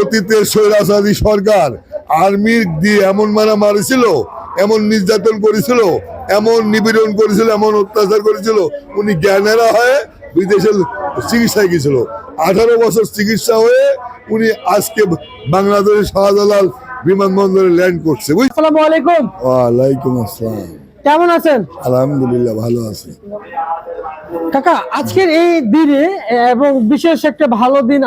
অতীতের স্বৈরাচারী সরকার আর্মির দিয়ে এমন মারা মারিছিল এমন নির্যাতন করেছিল এমন নিপীড়ন করেছিল এমন অত্যাচার করেছিল উনি জ্ঞানেরা হয়ে বিদেশে চিকিৎসায় গেছিল আঠারো বছর চিকিৎসা হয়ে উনি আজকে বাংলাদেশের শাহজালাল বিমানবন্দরে ল্যান্ড করছে বুঝ আসসালামু আলাইকুম। ওয়ালাইকুম আসসালাম। কেমন আছেন? আলহামদুলিল্লাহ ভালো আছে। কাকা আজকের এই দিনে এবং বিশেষ একটা ভালো দিন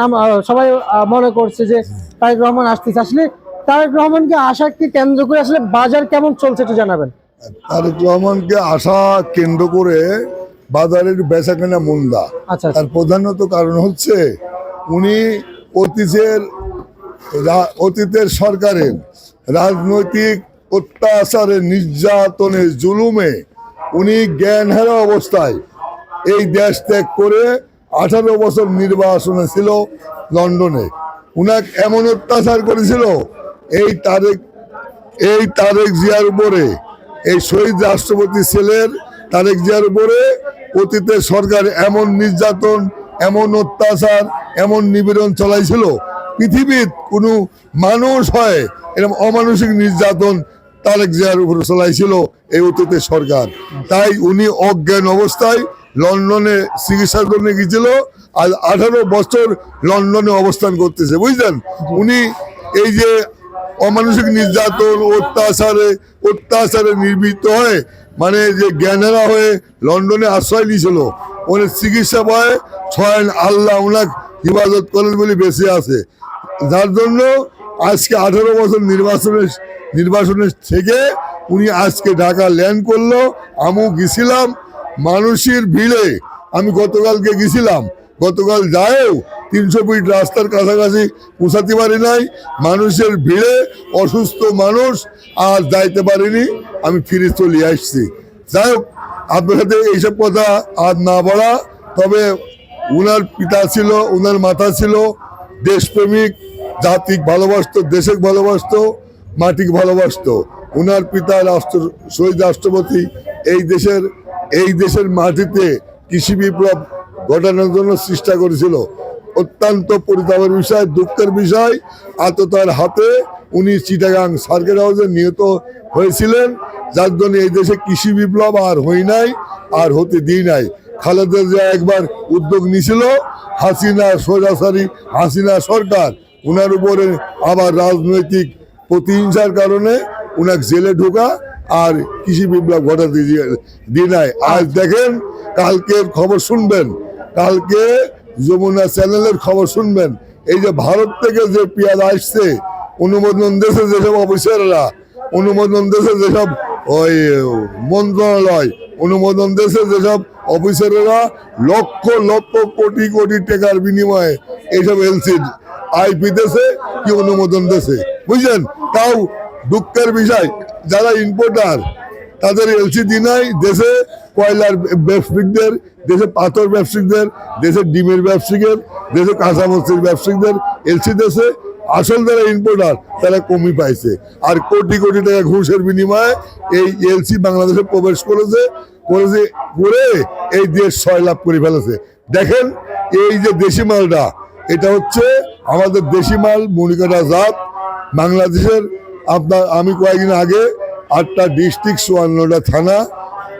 সবাই মনে করছে যে তারেক রহমান আসতেছে। আসলে তারেক রহমানকে আসাকে কেন্দ্র করে আসলে বাজার কেমন চলছে একটু জানাবেন। তারেক রহমানকে আশা কেন্দ্র করে বাজারের বেচা কেনা মন্দা। আচ্ছা আচ্ছা। তার প্রধানত কারণ হচ্ছে উনি অতীতের অতীতের সরকারের রাজনৈতিক অত্যাচারে, নির্যাতনে, জুলুমে। উনি জ্ঞান হারা অবস্থায় এই দেশ ত্যাগ করে আঠারো বছর নির্বাসনে ছিল লন্ডনে। উনাক এমন অত্যাচার করেছিল, এই তারেক এই তারেক জিয়ার উপরে, এই শহীদ রাষ্ট্রপতি ছেলের তারেক জিয়ার উপরে অতীতে সরকার এমন নির্যাতন, এমন অত্যাচার, এমন নিবেদন চালাইছিল। পৃথিবীর কোনো মানুষ হয় এরকম অমানসিক নির্যাতন তারেক জিয়ার উপরে চালাইছিল এই অতীতের সরকার। তাই উনি অজ্ঞান অবস্থায় লন্ডনে চিকিৎসার জন্য গিয়েছিল, আর আঠারো বছর লন্ডনে অবস্থান করতেছে, বুঝলেন? উনি এই যে অমানসিক নির্যাতন, অত্যাচারে অত্যাচারে নির্বৃত্ত হয়ে মানে যে জ্ঞানেরা হয়ে লন্ডনে আশ্রয় নিয়েছিল ওনার চিকিৎসা পায় ছয় আল্লাহ ওনার হিফাজত করেন বলে বেঁচে আছে। যার জন্য আজকে আঠারো বছর নির্বাচনের নির্বাচনের থেকে উনি আজকে ঢাকা ল্যান্ড করল আমিও গেছিলাম, মানুষের ভিড়ে। আমি গতকালকে গেছিলাম, গতকাল যায়ও তিনশো ফিট রাস্তার কাছাকাছি পৌঁছাতে পারি নাই। মানুষের ভিড়ে, অসুস্থ মানুষ, আর যাইতে পারিনি। আমি ফিরে চলে আসছি। যাই হোক, আপনার সাথে এইসব কথা আর না বলা, তবে উনার পিতা ছিল, উনার মাতা ছিল, দেশপ্রেমিক, জাতিক ভালোবাসতো দেশে ভালোবাসতো। মাটিকে ভালোবাসত। উনার পিতা রাষ্ট্র, শহীদ রাষ্ট্রপতি, এই দেশের এই দেশের মাটিতে কৃষি বিপ্লব ঘটানোর জন্য চেষ্টা করেছিল। অত্যন্ত পরিতাপের বিষয়, দুঃখের বিষয়। আততার হাতে উনি চিটাগাং সার্কেট হাউসে নিহত হয়েছিলেন। যার জন্য এই দেশে কৃষি বিপ্লব আর হই নাই, আর হতে দিই নাই। খালেদা জিয়া একবার উদ্যোগ নিছিল হাসিনা সোজাসারি হাসিনা সরকার। উনার উপরে আবার রাজনৈতিক প্রতিহিংসার কারণে উনাকে জেলে ঢোকা আর কৃষি বিপ্লব ঘটাতে দিয়ে- নাই আজ দেখেন, কালকের খবর শুনবেন। কালকে যমুনা চ্যানেলের খবর শুনবেন। এই যে ভারত থেকে যে পেঁয়াজ আসছে, অনুমোদন দেশে যেসব অফিসাররা, অনুমোদন দেশে যেসব ওই মন্ত্রণালয়, অনুমোদন দেশে যেসব অফিসারেরা লক্ষ লক্ষ কোটি কোটি টাকার বিনিময়ে এইসব এলসি আইপি দেশে কি অনুমোদন দেশে? বুঝলেন? তাও দুঃখের বিষয়, যারা ইম্পোর্টার তাদের এলসি দি নাই, দেশে কয়লার ব্যবসায়িকদের, দেশে পাথর ব্যবসায়িকদের, দেশে ডিমের ব্যবসায়িকের, দেশে কাঁচামরিচের ব্যবসায়িকদের এলসি দেশে আসল যারা ইম্পোর্টার তারা কমই পাইছে। আর কোটি কোটি টাকা ঘুষের বিনিময়ে এই এলসি বাংলাদেশে প্রবেশ করেছে করেছে করে এই দেশ ছয় লাভ করে ফেলেছে। দেখেন, এই যে দেশি মালটা, এটা হচ্ছে আমাদের দেশি মাল মনিকাটা জাত। বাংলাদেশের আপনার আমি কয়েকদিন আগে আটটা ডিস্ট্রিক্ট চুয়ান্নটা থানা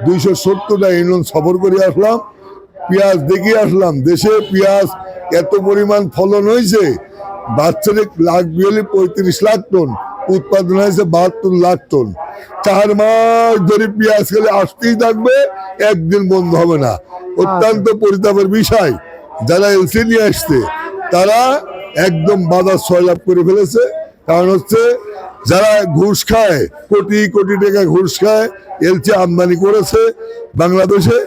দুইশো সত্তরটা ইউনিয়ন সফর করে আসলাম। পেঁয়াজ দেখে আসলাম দেশে পেঁয়াজ এত পরিমাণ ফলন হয়েছে বাচ্চাদের লাখ বিয়ালি পঁয়ত্রিশ লাখ টন উৎপাদন হয়েছে বাহাত্তর লাখ টন। চার মাস ধরে পেঁয়াজ খেলে আসতেই থাকবে একদিন বন্ধ হবে না। অত্যন্ত পরিতাপের বিষয় যারা এলসি নিয়ে আসছে তারা একদম বাজার সয়লাভ করে ফেলেছে। কারণ হচ্ছে, যারা ঘুষ খায়, কোটি কোটি টাকা ঘুষ খায় এলসি আমদানি করেছে বাংলাদেশে,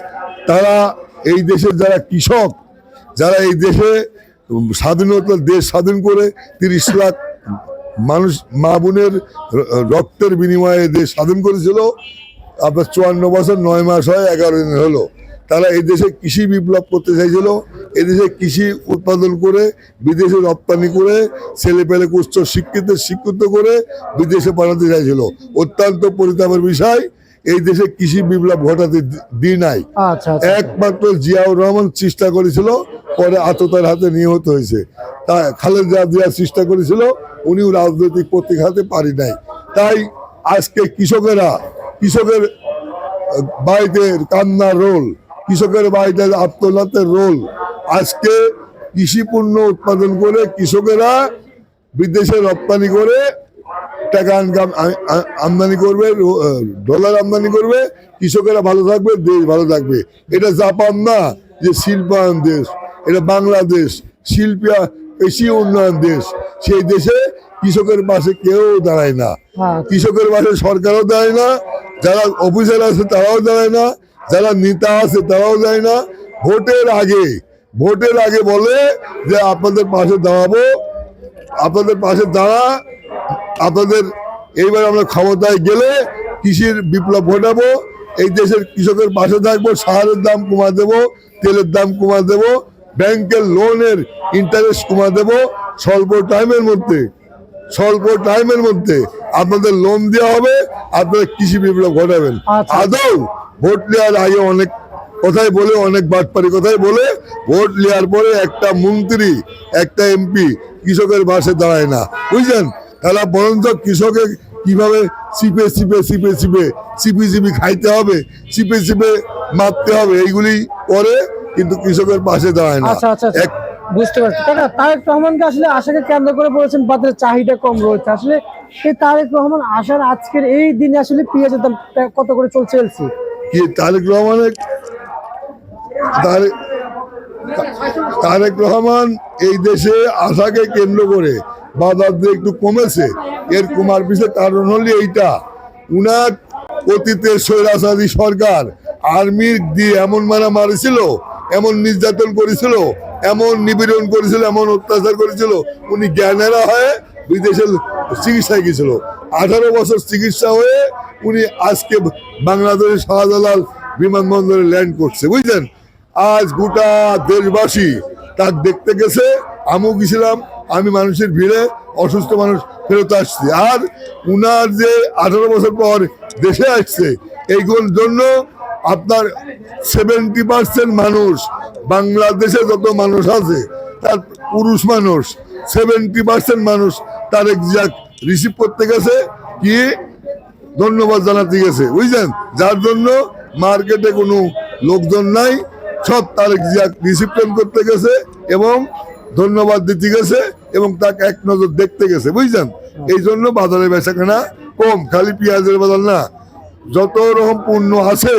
তারা এই দেশের যারা কৃষক, যারা এই দেশে স্বাধীনতা দেশ স্বাধীন করে তিরিশ লাখ মানুষ, মা বোনের রক্তের বিনিময়ে দেশ স্বাধীন করেছিল, আপনার চুয়ান্ন বছর নয় মাস হয়, এগারো দিন হলো। তারা এই দেশে কৃষি বিপ্লব করতে চাইছিল এই দেশে কৃষি উৎপাদন করে বিদেশে রপ্তানি করে ছেলে পেলে উচ্চ শিক্ষিত শিক্ষিত করে বিদেশে পাঠাতে চাইছিল। অত্যন্ত পরিতাপের বিষয় এই দেশে কৃষি বিপ্লব ঘটাতে দি- দি নাই। আচ্ছা আচ্ছা একমাত্র জিয়াউর রহমান চেষ্টা করেছিল পরে আততার হাতে নিহত হয়েছে। তা খালেদা দেওয়ার চেষ্টা করেছিল উনিও রাজনৈতিক প্রতীক হাতে পারি নাই। তাই আজকে কৃষকেরা কৃষকের বাড়িতে কান্নার রোল কৃষকের বাড়িতে আত্মনাথের রোল। আজকে কৃষি পণ্য উৎপাদন করে কৃষকেরা বিদেশে রপ্তানি করে টাকা ইনকাম আমদানি করবে ডলার আমদানি করবে। কৃষকেরা ভালো থাকবে দেশ ভালো থাকবে। এটা জাপান না যে শিল্পায়ন দেশ। এটা বাংলাদেশ শিল্পা কৃষি উন্নয়ন দেশ। সেই দেশে কৃষকের পাশে কেউ দাঁড়ায় না। হ্যাঁ। কৃষকের পাশে সরকারও দাঁড়ায় না যারা অফিসার আছে তারাও দাঁড়ায় না। যারা নেতা আছে তারাও যায় না। ভোটের আগে ভোটের আগে বলে যে আপনাদের পাশে দাঁড়াবো। আপনাদের পাশে দাঁড়া আপনাদের এইবার আমরা ক্ষমতায় গেলে কৃষির বিপ্লব ঘটাবো এই দেশের কৃষকের পাশে থাকব সারের দাম কমা দেবো তেলের দাম কমা দেবো ব্যাংকের লোনের ইন্টারেস্ট কমা দেবো স্বল্প টাইমের মধ্যে স্বল্প টাইমের মধ্যে আপনাদের লোন দেওয়া হবে আপনারা কৃষি বিপ্লব ঘটাবেন। আচ্ছা। আদৌ ভোট নেওয়ার আগে অনেক কথাই বলে অনেক বাটপারি কথাই বলে ভোট নেওয়ার পরে একটা মন্ত্রী একটা এমপি কৃষকের পাশে দাঁড়ায় না। বুঝলেন? তাহলে বরঞ্চ কৃষকের কীভাবে চিপে চিপে চিপে চিপে চিপি চিপি খাইতে হবে চিপে চিপে মারতে হবে এইগুলি করে কিন্তু কৃষকের পাশে দাঁড়ায় না। আচ্ছা আচ্ছা আচ্ছা। এক বুঝতে পারছি। কাকা তারেক রহমানকে আসলে আশাকে কেন্দ্র করে বলেছেন বাজারের চাহিদা কম রয়েছে? আসলে এই তারেক রহমান আসার আজকের এই দিনে আসলে পেঁয়াজের দাম কত করে চলছে এলসি? কি তারেক রহমানের তারেক তারেক রহমান এই দেশে আশাকে কেন্দ্র করে বাজার দিয়ে একটু কমেছে। এর কমার পিছনে কারণ হলো এইটা। উনার অতীতের স্বৈরাচারী সরকার আর্মির দিয়ে এমন মারা মারিছিল এমন নির্যাতন করেছিল, এমন নিপীড়ন করেছিল, এমন অত্যাচার করেছিল। উনি জ্ঞানেরা হয়ে বিদেশে চিকিৎসায় গেছিল আঠারো বছর চিকিৎসা হয়ে উনি আজকে বাংলাদেশের শাহজালাল বিমানবন্দরে ল্যান্ড করছে, বুঝলেন? আজ গোটা দেশবাসী তার দেখতে গেছে, আমিও গেছিলাম, আমি মানুষের ভিড়ে, অসুস্থ মানুষ ফেরত আসছি। আর উনার যে আঠারো বছর পর দেশে আসছে, এইগুলোর জন্য আপনার সেভেন্টি পার্সেন্ট মানুষ, বাংলাদেশে যত মানুষ আছে তার পুরুষ মানুষ সেভেন্টি পার্সেন্ট মানুষ তার এক্সাক্ট রিসিভ করতে গেছে কি? ধন্যবাদ জানাতে গেছে। বুঝলেন? যার জন্য মার্কেটে কোনো লোকজন নাই, সব তার এক্সাক্ট ডিসিপ্লিন করতে গেছে এবং ধন্যবাদ দিতে গেছে এবং তাকে এক নজর দেখতে গেছে। বুঝলেন? এই জন্য বাজারে বেচাকেনা কম, খালি পেঁয়াজের বাজার না। যত রকম পণ্য আছে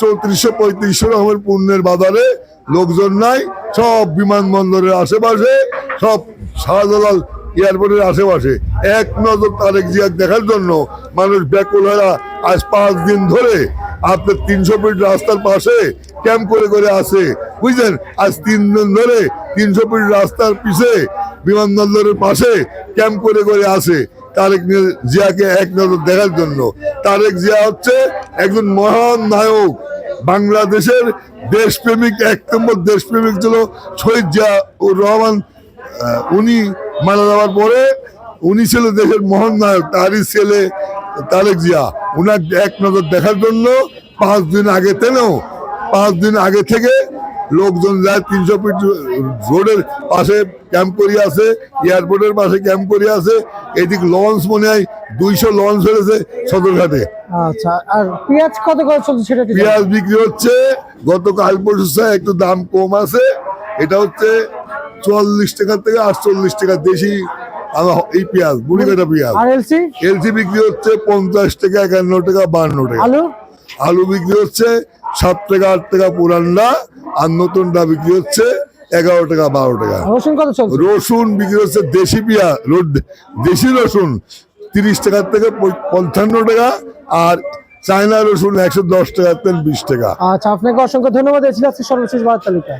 চৌত্রিশশো পঁয়ত্রিশশো রকমের পণ্যের বাজারে লোকজন নাই, সব বিমানবন্দরের আশেপাশে, সব শাহজালাল এয়ারপোর্টের আশেপাশে। এক নজর তারেক জিয়াক দেখার জন্য মানুষ ব্যাকুল হয়ে আজ পাঁচ দিন ধরে আপনার তিনশো ফিট রাস্তার পাশে ক্যাম্প করে করে আসে বুঝলেন? আজ তিন দিন ধরে তিনশো ফিট রাস্তার পিছে বিমানবন্দরের পাশে ক্যাম্প করে করে আছে। তারেক জিয়াকে এক নজর দেখার জন্য। তারেক জিয়া হচ্ছে একজন মহান নায়ক। বাংলাদেশের দেশপ্রেমিক, এক নম্বর দেশপ্রেমিক ছিল শহীদ ও রহমান। উনি মারা যাওয়ার পরে উনি ছিল দেশের মহান নায়ক, তারই ছেলে তারেক জিয়া। উনার এক নজর দেখার জন্য পাঁচ দিন আগে থেকেও, পাঁচ দিন আগে থেকে লোকজন যায় তিনশো ফিট রোডের পাশে ক্যাম্প করিয়ে আছে এয়ারপোর্টের পাশে ক্যাম্প করিয়ে আছে এদিক লঞ্চ মনে হয় দুইশো লঞ্চ হয়েছে সদরঘাটে। আচ্ছা আর পেঁয়াজ কত করে চলছে সেটা পেঁয়াজ বিক্রি হচ্ছে গতকাল পরশু একটু দাম কম আছে এটা হচ্ছে চুয়াল্লিশ টাকা থেকে আটচল্লিশ টাকা দেশি এই পেঁয়াজ বুড়ি কাটা পেঁয়াজ। আর এলসি? এলসি বিক্রি হচ্ছে পঞ্চাশ টাকা একান্ন টাকা বান্ন টাকা। আলু? আলু বিক্রি হচ্ছে সাত টাকা আট টাকা পুরানটা আর নতুনটা বিক্রি হচ্ছে এগারো টাকা বারো টাকা। রসুন কত চলছে? রসুন বিক্রি হচ্ছে দেশি পিয়া রোড দেশি রসুন তিরিশ টাকার থেকে পঞ্চান্ন টাকা আর চায়না রসুন একশো দশ টাকা থেকে বিশ টাকা। আচ্ছা আপনাকে অসংখ্য ধন্যবাদ। এসেছিল আজকে সর্বশেষ বাজার তালিকা